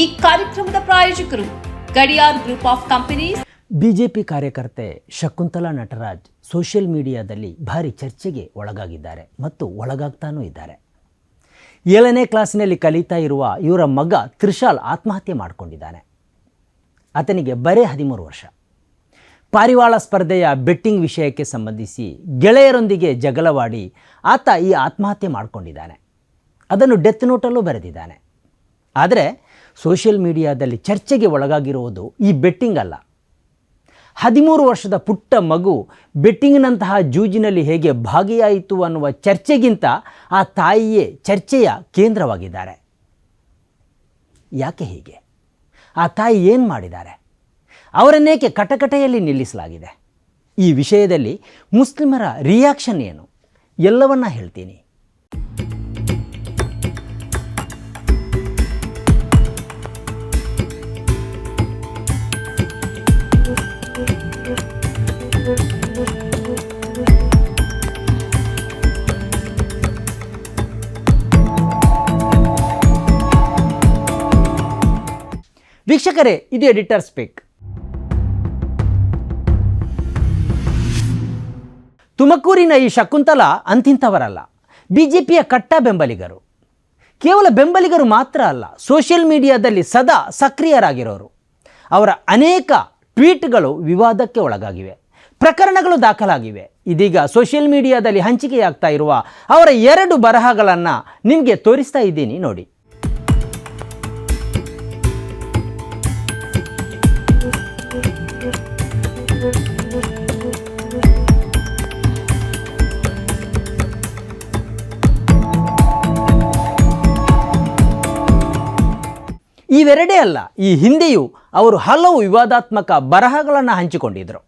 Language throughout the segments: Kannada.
ಈ ಕಾರ್ಯಕ್ರಮದ ಪ್ರಾಯೋಜಕರು Gadiyar group of companies. BJP ಕಾರ್ಯಕರ್ತೆ ಶಕುಂತಲಾ ನಟರಾಜ್ ಸೋಷಿಯಲ್ ಮೀಡಿಯಾದಲ್ಲಿ ಭಾರಿ ಚರ್ಚೆಗೆ ಒಳಗಾಗಿದ್ದಾರೆ ಮತ್ತು ಒಳಗಾಗ್ತಾನೂ ಇದ್ದಾರೆ. ಏಳನೇ ಕ್ಲಾಸಿನಲ್ಲಿ ಕಲಿತಾ ಇರುವ ಇವರ ಮಗ ತ್ರಿಶಾಲ್ ಆತ್ಮಹತ್ಯೆ ಮಾಡಿಕೊಂಡಿದ್ದಾನೆ. ಆತನಿಗೆ ಬರೇ ಹದಿಮೂರು ವರ್ಷ. ಪಾರಿವಾಳ ಸ್ಪರ್ಧೆಯ ಬೆಟ್ಟಿಂಗ್ ವಿಷಯಕ್ಕೆ ಸಂಬಂಧಿಸಿ ಗೆಳೆಯರೊಂದಿಗೆ ಜಗಳವಾಡಿ ಆತ ಈ ಆತ್ಮಹತ್ಯೆ ಮಾಡಿಕೊಂಡಿದ್ದಾನೆ. ಅದನ್ನು ಡೆತ್ ನೋಟಲ್ಲೂ ಬರೆದಿದ್ದಾನೆ. ಆದರೆ ಸೋಷಿಯಲ್ ಮೀಡಿಯಾದಲ್ಲಿ ಚರ್ಚೆಗೆ ಒಳಗಾಗಿರುವುದು ಈ ಬೆಟ್ಟಿಂಗ್ ಅಲ್ಲ. ಹದಿಮೂರು ವರ್ಷದ ಪುಟ್ಟ ಮಗು ಬೆಟ್ಟಿಂಗ್ನಂತಹ ಜೂಜಿನಲ್ಲಿ ಹೇಗೆ ಭಾಗಿಯಾಯಿತು ಅನ್ನುವ ಚರ್ಚೆಗಿಂತ ಆ ತಾಯಿಯೇ ಚರ್ಚೆಯ ಕೇಂದ್ರವಾಗಿದ್ದಾರೆ. ಯಾಕೆ ಹೀಗೆ? ಆ ತಾಯಿ ಏನು ಮಾಡಿದ್ದಾರೆ? ಅವರನ್ನೇಕೆ ಕಟಕಟೆಯಲ್ಲಿ ನಿಲ್ಲಿಸಲಾಗಿದೆ? ಈ ವಿಷಯದಲ್ಲಿ ಮುಸ್ಲಿಮರ ರಿಯಾಕ್ಷನ್ ಏನು? ಎಲ್ಲವನ್ನ ಹೇಳ್ತೀನಿ. ವೀಕ್ಷಕರೇ, ಇದು ಎಡಿಟರ್ ಸ್ಪೀಕ್ ತುಮಕೂರಿನ ಈ ಶಕುಂತಲ ಅಂತಿಂಥವರಲ್ಲ ಬಿ ಜೆ ಪಿಯ ಕಟ್ಟ ಬೆಂಬಲಿಗರು. ಕೇವಲ ಬೆಂಬಲಿಗರು ಮಾತ್ರ ಅಲ್ಲ, ಸೋಷಿಯಲ್ ಮೀಡಿಯಾದಲ್ಲಿ ಸದಾ ಸಕ್ರಿಯರಾಗಿರೋರು. ಅವರ ಅನೇಕ ಟ್ವೀಟ್ಗಳು ವಿವಾದಕ್ಕೆ ಒಳಗಾಗಿವೆ. ಪ್ರಕರಣಗಳು ದಾಖಲಾಗಿವೆ. ಇದೀಗ ಸೋಷಿಯಲ್ ಮೀಡಿಯಾದಲ್ಲಿ ಹಂಚಿಕೆಯಾಗ್ತಾ ಇರುವ ಅವರ ಎರಡು ಬರಹಗಳನ್ನು ನಿಮಗೆ ತೋರಿಸ್ತಾ ಇದ್ದೀನಿ ನೋಡಿ. ಇವೆರಡೇ ಅಲ್ಲ, ಈ ಹಿಂದೆಯೂ ಅವರು ಹಲವು ವಿವಾದಾತ್ಮಕ ಬರಹಗಳನ್ನು ಹಂಚಿಕೊಂಡಿದ್ದರು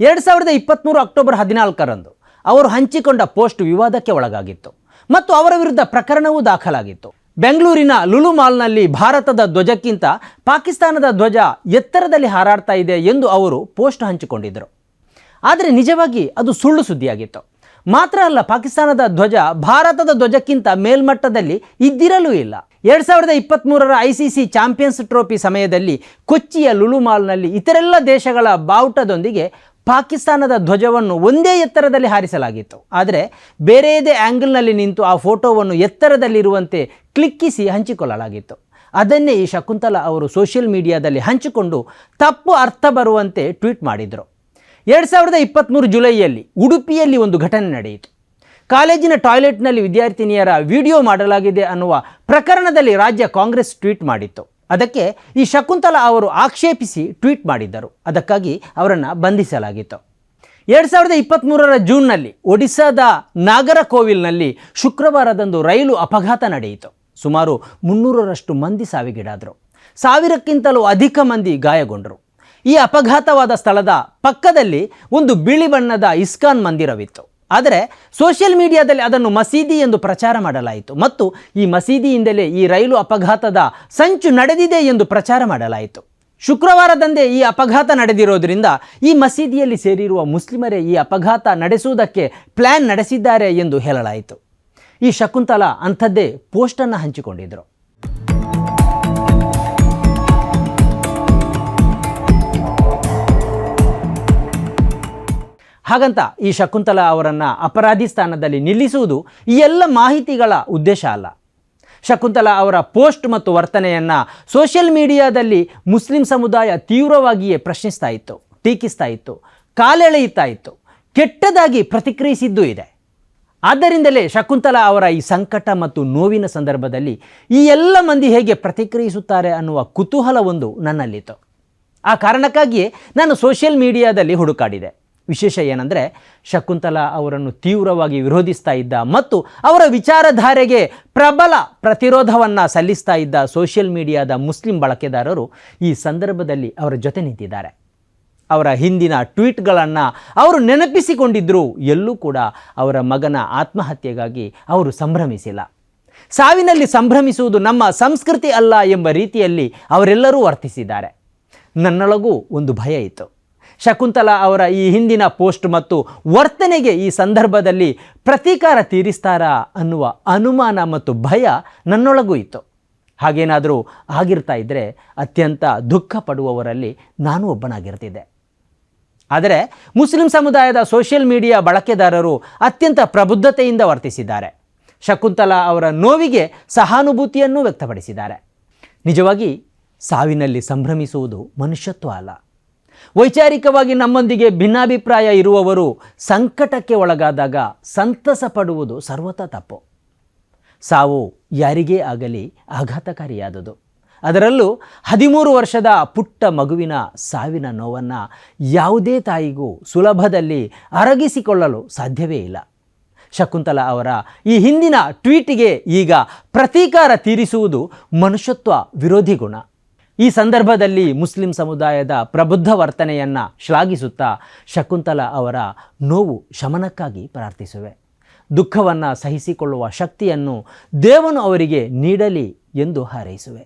ಎರಡು ಸಾವಿರದ ಇಪ್ಪತ್ತ್ಮೂರು ಅಕ್ಟೋಬರ್ ಹದಿನಾಲ್ಕರಂದು ಅವರು ಹಂಚಿಕೊಂಡ ಪೋಸ್ಟ್ ವಿವಾದಕ್ಕೆ ಒಳಗಾಗಿತ್ತು ಮತ್ತು ಅವರ ವಿರುದ್ಧ ಪ್ರಕರಣವೂ ದಾಖಲಾಗಿತ್ತು. ಬೆಂಗಳೂರಿನ ಲುಲು ಮಾಲ್ನಲ್ಲಿ ಭಾರತದ ಧ್ವಜಕ್ಕಿಂತ ಪಾಕಿಸ್ತಾನದ ಧ್ವಜ ಎತ್ತರದಲ್ಲಿ ಹಾರಾಡ್ತಾ ಇದೆ ಎಂದು ಅವರು ಪೋಸ್ಟ್ ಹಂಚಿಕೊಂಡಿದ್ದರು ಆದರೆ ನಿಜವಾಗಿ ಅದು ಸುಳ್ಳು ಸುದ್ದಿಯಾಗಿತ್ತು. ಮಾತ್ರ ಅಲ್ಲ, ಪಾಕಿಸ್ತಾನದ ಧ್ವಜ ಭಾರತದ ಧ್ವಜಕ್ಕಿಂತ ಮೇಲ್ಮಟ್ಟದಲ್ಲಿ ಇದ್ದಿರಲೂ ಇಲ್ಲ. ಎರಡು ಸಾವಿರದ ಇಪ್ಪತ್ತ್ಮೂರರ I C C champions trophy ಸಮಯದಲ್ಲಿ ಕೊಚ್ಚಿಯ ಲುಲು ಮಾಲ್ನಲ್ಲಿ ಇತರೆಲ್ಲ ದೇಶಗಳ ಬಾವುಟದೊಂದಿಗೆ ಪಾಕಿಸ್ತಾನದ ಧ್ವಜವನ್ನು ಒಂದೇ ಎತ್ತರದಲ್ಲಿ ಹಾರಿಸಲಾಗಿತ್ತು. ಆದರೆ ಬೇರೆಯದೇ ಆ್ಯಂಗಲ್ನಲ್ಲಿ ನಿಂತು ಆ ಫೋಟೋವನ್ನು ಎತ್ತರದಲ್ಲಿರುವಂತೆ ಕ್ಲಿಕ್ಕಿಸಿ ಹಂಚಿಕೊಳ್ಳಲಾಗಿತ್ತು. ಅದನ್ನೇ ಈ ಶಕುಂತಲಾ ಅವರು ಸೋಷಿಯಲ್ ಮೀಡಿಯಾದಲ್ಲಿ ಹಂಚಿಕೊಂಡು ತಪ್ಪು ಅರ್ಥ ಬರುವಂತೆ ಟ್ವೀಟ್ ಮಾಡಿದರು. ಎರಡು ಸಾವಿರದ ಇಪ್ಪತ್ತ್ಮೂರು ಜುಲೈಯಲ್ಲಿ ಉಡುಪಿಯಲ್ಲಿ ಒಂದು ಘಟನೆ ನಡೆಯಿತು. ಕಾಲೇಜಿನ ಟಾಯ್ಲೆಟ್ನಲ್ಲಿ ವಿದ್ಯಾರ್ಥಿನಿಯರ ವಿಡಿಯೋ ಮಾಡಲಾಗಿದೆ ಅನ್ನುವ ಪ್ರಕರಣದಲ್ಲಿ ರಾಜ್ಯ ಕಾಂಗ್ರೆಸ್ ಟ್ವೀಟ್ ಮಾಡಿತ್ತು. ಅದಕ್ಕೆ ಈ ಶಕುಂತಲಾ ಅವರು ಆಕ್ಷೇಪಿಸಿ ಟ್ವೀಟ್ ಮಾಡಿದ್ದರು. ಅದಕ್ಕಾಗಿ ಅವರನ್ನು ಬಂಧಿಸಲಾಗಿತ್ತು. ಎರಡು ಸಾವಿರದ ಇಪ್ಪತ್ತ್ಮೂರರ ಜೂನ್ನಲ್ಲಿ ಒಡಿಸ್ಸಾದ ನಾಗರಕೋವಿಲ್ನಲ್ಲಿ ಶುಕ್ರವಾರದಂದು ರೈಲು ಅಪಘಾತ ನಡೆಯಿತು. ಸುಮಾರು ಮುನ್ನೂರರಷ್ಟು ಮಂದಿ ಸಾವಿಗೀಡಾದರು. ಸಾವಿರಕ್ಕಿಂತಲೂ ಅಧಿಕ ಮಂದಿ ಗಾಯಗೊಂಡರು. ಈ ಅಪಘಾತವಾದ ಸ್ಥಳದ ಪಕ್ಕದಲ್ಲಿ ಒಂದು ಬಿಳಿ ಬಣ್ಣದ ಇಸ್ಕಾನ್ ಮಂದಿರವಿತ್ತು. ಆದರೆ ಸೋಷಿಯಲ್ ಮೀಡಿಯಾದಲ್ಲಿ ಅದನ್ನು ಮಸೀದಿ ಎಂದು ಪ್ರಚಾರ ಮಾಡಲಾಯಿತು ಮತ್ತು ಈ ಮಸೀದಿಯಿಂದಲೇ ಈ ರೈಲು ಅಪಘಾತದ ಸಂಚು ನಡೆದಿದೆ ಎಂದು ಪ್ರಚಾರ ಮಾಡಲಾಯಿತು. ಶುಕ್ರವಾರದಂದೇ ಈ ಅಪಘಾತ ನಡೆದಿರೋದ್ರಿಂದ ಈ ಮಸೀದಿಯಲ್ಲಿ ಸೇರಿರುವ ಮುಸ್ಲಿಮರೇ ಈ ಅಪಘಾತ ನಡೆಸುವುದಕ್ಕೆ ಪ್ಲ್ಯಾನ್ ನಡೆಸಿದ್ದಾರೆ ಎಂದು ಹೇಳಲಾಯಿತು. ಈ ಶಕುಂತಲಾ ಅಂಥದ್ದೇ ಪೋಸ್ಟನ್ನು ಹಂಚಿಕೊಂಡಿದ್ದರು ಹಾಗಂತ ಈ ಶಕುಂತಲ ಅವರನ್ನು ಅಪರಾಧಿ ಸ್ಥಾನದಲ್ಲಿ ನಿಲ್ಲಿಸುವುದು ಈ ಎಲ್ಲ ಮಾಹಿತಿಗಳ ಉದ್ದೇಶ ಅಲ್ಲ. ಶಕುಂತಲ ಅವರ ಪೋಸ್ಟ್ ಮತ್ತು ವರ್ತನೆಯನ್ನು ಸೋಷಿಯಲ್ ಮೀಡಿಯಾದಲ್ಲಿ ಮುಸ್ಲಿಂ ಸಮುದಾಯ ತೀವ್ರವಾಗಿಯೇ ಪ್ರಶ್ನಿಸ್ತಾ ಇತ್ತು, ಟೀಕಿಸ್ತಾ ಇತ್ತು, ಕಾಲೆಳೆಯುತ್ತಾ ಇತ್ತು, ಕೆಟ್ಟದಾಗಿ ಪ್ರತಿಕ್ರಿಯಿಸಿದ್ದೂ ಇದೆ. ಆದ್ದರಿಂದಲೇ ಶಕುಂತಲಾ ಅವರ ಈ ಸಂಕಟ ಮತ್ತು ನೋವಿನ ಸಂದರ್ಭದಲ್ಲಿ ಈ ಎಲ್ಲ ಮಂದಿ ಹೇಗೆ ಪ್ರತಿಕ್ರಿಯಿಸುತ್ತಾರೆ ಅನ್ನುವ ಕುತೂಹಲವೊಂದು ನನ್ನಲ್ಲಿತ್ತು. ಆ ಕಾರಣಕ್ಕಾಗಿಯೇ ನಾನು ಸೋಷಿಯಲ್ ಮೀಡಿಯಾದಲ್ಲಿ ಹುಡುಕಾಡಿದೆ. ವಿಶೇಷ ಏನಂದರೆ ಶಕುಂತಲ ಅವರನ್ನು ತೀವ್ರವಾಗಿ ವಿರೋಧಿಸ್ತಾ ಇದ್ದ ಮತ್ತು ಅವರ ವಿಚಾರಧಾರೆಗೆ ಪ್ರಬಲ ಪ್ರತಿರೋಧವನ್ನು ಸಲ್ಲಿಸ್ತಾ ಇದ್ದ ಸೋಷಿಯಲ್ ಮೀಡಿಯಾದ ಮುಸ್ಲಿಂ ಬಳಕೆದಾರರು ಈ ಸಂದರ್ಭದಲ್ಲಿ ಅವರ ಜೊತೆ ನಿಂತಿದ್ದಾರೆ. ಅವರ ಹಿಂದಿನ ಟ್ವೀಟ್ಗಳನ್ನು ಅವರು ನೆನಪಿಸಿಕೊಂಡಿದ್ದರೂ ಎಲ್ಲೂ ಕೂಡ ಅವರ ಮಗನ ಆತ್ಮಹತ್ಯೆಗಾಗಿ ಅವರು ಸಂಭ್ರಮಿಸಿಲ್ಲ. ಸಾವಿನಲ್ಲಿ ಸಂಭ್ರಮಿಸುವುದು ನಮ್ಮ ಸಂಸ್ಕೃತಿ ಅಲ್ಲ ಎಂಬ ರೀತಿಯಲ್ಲಿ ಅವರೆಲ್ಲರೂ ವರ್ತಿಸಿದ್ದಾರೆ. ನನ್ನೊಳಗೂ ಒಂದು ಭಯ ಇತ್ತು. ಶಕುಂತಲಾ ಅವರ ಈ ಹಿಂದಿನ ಪೋಸ್ಟ್ ಮತ್ತು ವರ್ತನೆಗೆ ಈ ಸಂದರ್ಭದಲ್ಲಿ ಪ್ರತೀಕಾರ ತೀರಿಸ್ತಾರಾ ಅನ್ನುವ ಅನುಮಾನ ಮತ್ತು ಭಯ ನನ್ನೊಳಗೂ ಇತ್ತು. ಹಾಗೇನಾದರೂ ಆಗಿರ್ತಾ ಇದ್ದರೆ ಅತ್ಯಂತ ದುಃಖ ಪಡುವವರಲ್ಲಿ ನಾನು ಒಬ್ಬನಾಗಿರ್ತಿದ್ದೆ. ಆದರೆ ಮುಸ್ಲಿಂ ಸಮುದಾಯದ ಸೋಷಿಯಲ್ ಮೀಡಿಯಾ ಬಳಕೆದಾರರು ಅತ್ಯಂತ ಪ್ರಬುದ್ಧತೆಯಿಂದ ವರ್ತಿಸಿದ್ದಾರೆ. ಶಕುಂತಲಾ ಅವರ ನೋವಿಗೆ ಸಹಾನುಭೂತಿಯನ್ನು ವ್ಯಕ್ತಪಡಿಸಿದ್ದಾರೆ. ನಿಜವಾಗಿ ಸಾವಿನಲ್ಲಿ ಸಂಭ್ರಮಿಸುವುದು ಮನುಷ್ಯತ್ವ ಅಲ್ಲ. ವೈಚಾರಿಕವಾಗಿ ನಮ್ಮೊಂದಿಗೆ ಭಿನ್ನಾಭಿಪ್ರಾಯ ಇರುವವರು ಸಂಕಟಕ್ಕೆ ಒಳಗಾದಾಗ ಸಂತಸ ಪಡುವುದು ಸರ್ವತಾ ತಪ್ಪು. ಸಾವು ಯಾರಿಗೇ ಆಗಲಿ ಆಘಾತಕಾರಿಯಾದುದು. ಅದರಲ್ಲೂ ಹದಿಮೂರು ವರ್ಷದ ಪುಟ್ಟ ಮಗುವಿನ ಸಾವಿನ ನೋವನ್ನು ಯಾವುದೇ ತಾಯಿಗೂ ಸುಲಭದಲ್ಲಿ ಅರಗಿಸಿಕೊಳ್ಳಲು ಸಾಧ್ಯವೇ ಇಲ್ಲ. ಶಕುಂತಲಾ ಅವರ ಈ ಹಿಂದಿನ ಟ್ವೀಟಿಗೆ ಈಗ ಪ್ರತೀಕಾರ ತೀರಿಸುವುದು ಮನುಷ್ಯತ್ವ ವಿರೋಧಿ ಗುಣ. ಈ ಸಂದರ್ಭದಲ್ಲಿ ಮುಸ್ಲಿಂ ಸಮುದಾಯದ ಪ್ರಬುದ್ಧ ವರ್ತನೆಯನ್ನು ಶ್ಲಾಘಿಸುತ್ತಾ ಶಕುಂತಲ ಅವರ ನೋವು ಶಮನಕ್ಕಾಗಿ ಪ್ರಾರ್ಥಿಸುವೆ ದುಃಖವನ್ನು ಸಹಿಸಿಕೊಳ್ಳುವ ಶಕ್ತಿಯನ್ನು ದೇವನು ಅವರಿಗೆ ನೀಡಲಿ ಎಂದು ಹಾರೈಸುವೆ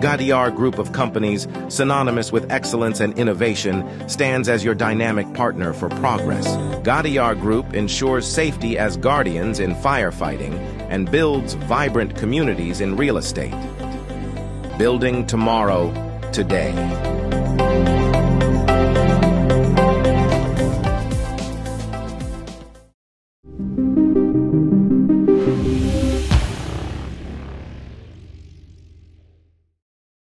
Gadiar Group of Companies, synonymous with excellence and innovation, stands as your dynamic partner for progress. Gadiar Group ensures safety as guardians in firefighting and builds vibrant communities in real estate. Building tomorrow, today.